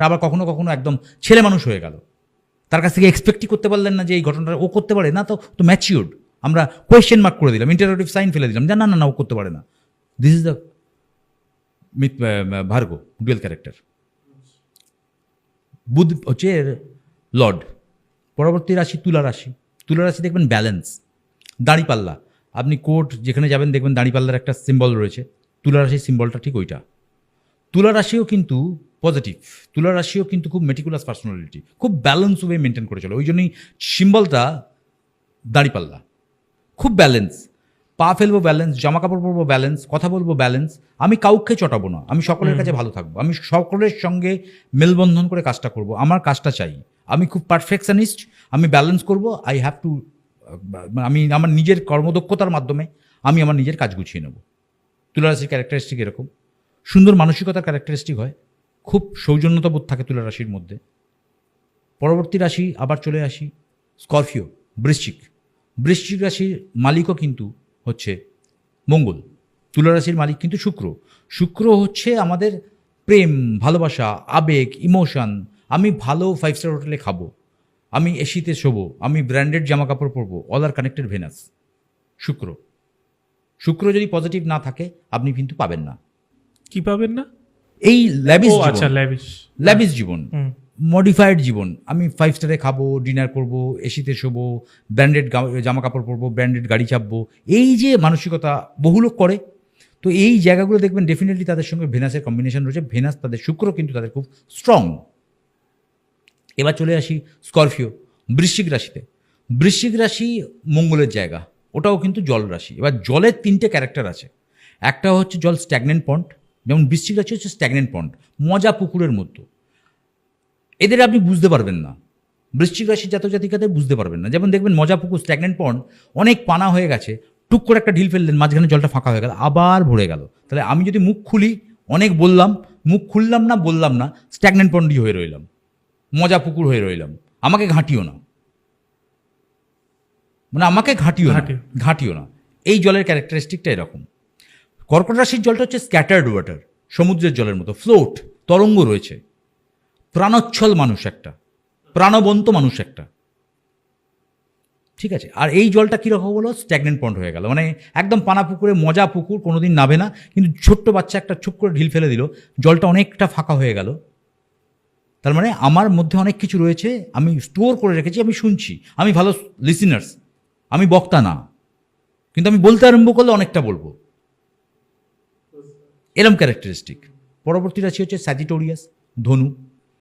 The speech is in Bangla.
আবার কখনো কখনো একদম ছেলে মানুষ হয়ে গেল। তার কাছ থেকে এক্সপেক্টই করতে পারলেন না যে এই ঘটনাটা ও করতে পারে। না তো তো ম্যাচিওর্ড আমরা কোয়েশ্চেন মার্ক করে দিলাম ইন্টারোটিভ সাইন ফেলে দিলাম। যে না না না, ও করতে পারে না। দিস ইজ দ্য মিথ ভার্গ ডুয়েল ক্যারেক্টার বুধ, হচ্ছে লর্ড পরবর্তী রাশি তুলা রাশি। তুলা রাশি দেখবেন ব্যালেন্স দাঁড়িপাল্লা। আপনি কোর্ট যেখানে যাবেন দেখবেন দাঁড়িপাল্লার একটা সিম্বল রয়েছে। তুলা রাশির সিম্বলটা ঠিক ওইটা। তুলা রাশিও কিন্তু পজিটিভ তুলা রাশিও কিন্তু খুব মেটিকুলাস পার্সোনালিটি খুব ব্যালেন্স ওয়ে মেনটেন করে চলে। ওই জন্যই সিম্বলটা দাঁড়িপাল্লা। খুব ব্যালেন্স পা ফেলব ব্যালেন্স জামা কাপড় পরবো ব্যালেন্স কথা বলব ব্যালেন্স আমি কাউকে চটাবো না আমি সকলের কাছে ভালো থাকব। আমি সকলের সঙ্গে মেলবন্ধন করে কাজটা করব। আমার কাজটা চাই। আমি খুব পারফেকশনিস্ট আমি ব্যালেন্স করব। আই হ্যাভ টু আমি আমার নিজের কর্মদক্ষতার মাধ্যমে আমি আমার নিজের কাজ গুছিয়ে নেব। তুলারাশির ক্যারেক্টারিস্টিক এরকম। সুন্দর মানসিকতার ক্যারেক্টারিস্টিক হয়। খুব সৌজন্যতাবোধ থাকে তুলা রাশির মধ্যে। পরবর্তী রাশি, আবার চলে আসি, স্করপিও, বৃশ্চিক। বৃশ্চিক রাশির মালিকও কিন্তু হচ্ছে মঙ্গল। তুলা রাশির মালিক কিন্তু শুক্র। শুক্র হচ্ছে আমাদের প্রেম, ভালোবাসা, আবেগ, ইমোশন। আমি ভালো ফাইভ স্টার হোটেলে খাব। আমি এসিতে শোবো। আমি ব্র্যান্ডেড জামা কাপড় পরবো। অল আর কানেক্টেড ভেনাস শুক্র। শুক্র যদি পজিটিভ না থাকে, আপনি কিন্তু পাবেন না। কি পাবেন না? এই ল্যাবিস আচ্ছা ল্যাবিস জীবন। হুম। মডিফাইড জীবন। আমি ফাইভ স্টারে খাব ডিনার করব এসিতে শোবো ব্র্যান্ডেড জামা কাপড় পরবো ব্র্যান্ডেড গাড়ি চাপবো। এই যে মানসিকতা বহু লোক করে। তো এই জায়গাগুলো দেখবেন ডেফিনেটলি তাদের সঙ্গে ভেনাসের কম্বিনেশন রয়েছে। ভেনাস তাদের শুক্র কিন্তু তাদের খুব স্ট্রং এবার চলে আসি স্করপিও বৃশ্চিক রাশিতে। বৃশ্চিক রাশি মঙ্গলের জায়গা। ওটাও কিন্তু জল রাশি। এবার জলের তিনটে ক্যারেক্টার আছে। একটা হচ্ছে জল স্ট্যাগনেন্ট পন্ড। যেমন রাশি হচ্ছে স্ট্যাগনেন্ট পন্ড মজা পুকুরের মতো। এদের আপনি বুঝতে পারবেন না। বৃশ্চিক রাশির জাতক জাতিকাদের বুঝতে পারবেন না। যেমন দেখবেন মজা পুকুর স্ট্যাগনেন্ট পন্ড অনেক পানা হয়ে গেছে টুক করে একটা ঢিল ফেললেন মাঝখানে জলটা ফাঁকা হয়ে গেল আবার ভরে গেল। তাহলে আমি যদি মুখ খুলি অনেক বললাম মুখ খুললাম না বললাম না স্ট্যাগনেন্ট পন্ডই হয়ে রইলাম মজা পুকুর হয়ে রইলাম। আমাকে ঘাঁটিও না। মানে আমাকে ঘাঁটিও না ঘাঁটিও। ঘাঁটিও না। এই জলের ক্যারেক্টারিস্টিকটা এরকম। কর্কট রাশির জলটা হচ্ছে স্ক্যাটার্ড ওয়াটার সমুদ্রের জলের মতো ফ্লোট তরঙ্গ রয়েছে। প্রাণোচ্ছল মানুষ একটা, প্রাণবন্ত মানুষ একটা। ঠিক আছে? আর এই জলটা কীরকম হলো স্ট্যাগনেন্ট পন্ড হয়ে গেল। মানে একদম পানা পুকুরে, মজা পুকুর, কোনোদিন নাবে না, কিন্তু ছোট্ট বাচ্চা একটা চুপ করে ঢিল ফেলে দিল, জলটা অনেকটা ফাঁকা হয়ে গেল। তার মানে আমার মধ্যে অনেক কিছু রয়েছে, আমি স্টোর করে রেখেছি, আমি শুনছি, আমি ভালো লিসিনার্স আমি বক্তা না। কিন্তু আমি বলতে আরম্ভ করলে অনেকটা বলব। এরম ক্যারেক্টারিস্টিক পরবর্তী রাশি হচ্ছে স্যাজিটোরিয়াস ধনু।